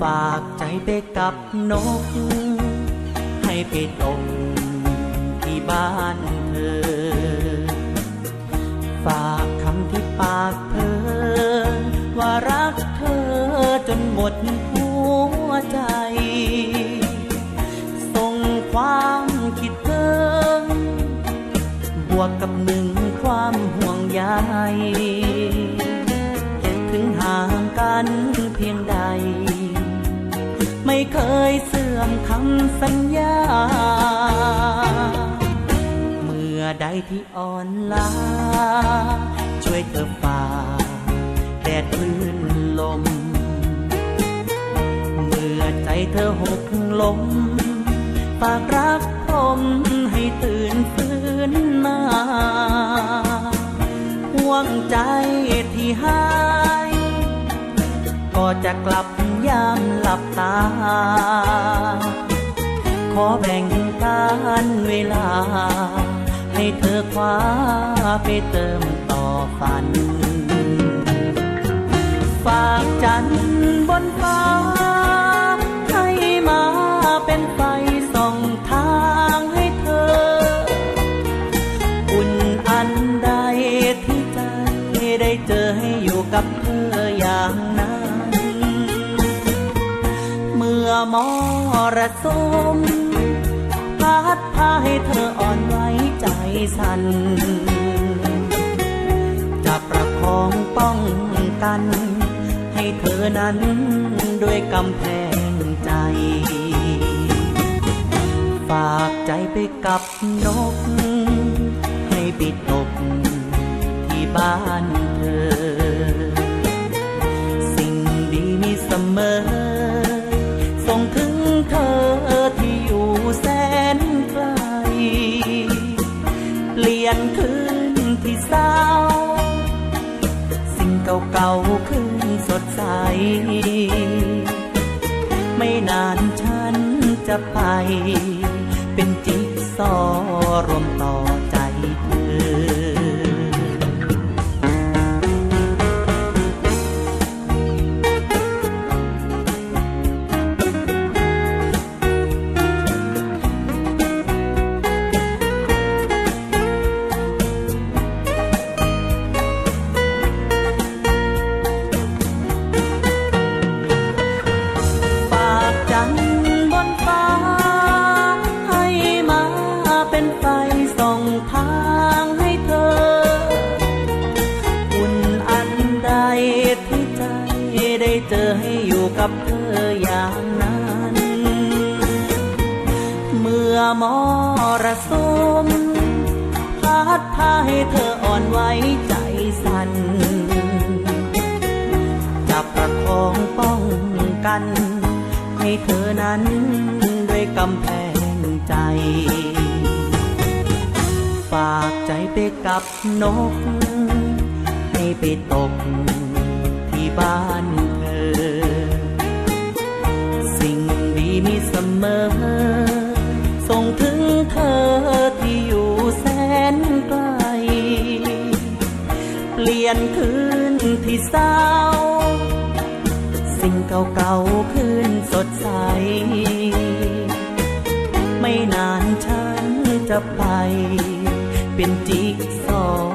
ฝากใจไปกับนก ให้ไปตกที่บ้านเธอ ฝากคำที่ปากเธอ ว่ารักเธอจนหมดหัวใจ ส่งความคิดถึงบวกกับหนึ่งความห่วงใย สัญญา เมื่อใดที่อ่อนล้า ช่วยเธอฝ่าแดดคลื่นลม เมื่อใจเธอหกล้มฝากรักผมให้ตื่นฟื้นมาห่วงใจที่หาย ก็จะกลับยามหลับตา ขอแบ่งการเวลา ให้เธอคว้าไปเติมต่อฝัน ฝากจันบนฟ้า ให้มาเป็นไฟส่องทางให้เธอ อุ่นอันใดที่ใจได้เจอให้อยู่กับเธออย่างนั้น เมื่อมอง รสมพัดพาให้เธออ่อนไหวใจสั่นจะประคองป้องกัน ให้เธอนั้นด้วยกำแพงใจ ฝากใจไปกับนก ให้ไปตกที่บ้านเธอ เก่าขึ้นสดใส ไม่นานฉันจะไป เป็นจิ๊กซอรวมต่อ อยู่กับเธออย่างนั้น เมื่อมรสุมพัดพาให้เธออ่อนไหวใจสั่นจะประคองป้องกัน ให้เธอนั้นด้วยกำแพงใจ ฝากใจไปกับนก ให้ไปตกที่บ้าน มีเสมอ ส่งถึงเธอที่อยู่แสนไกล เปลี่ยนคืนที่เศร้า สิ่งเก่าๆคืนสดใส ไม่นานฉันจะไป เป็นจิ๊กซอว์รวมต่อใจเธอ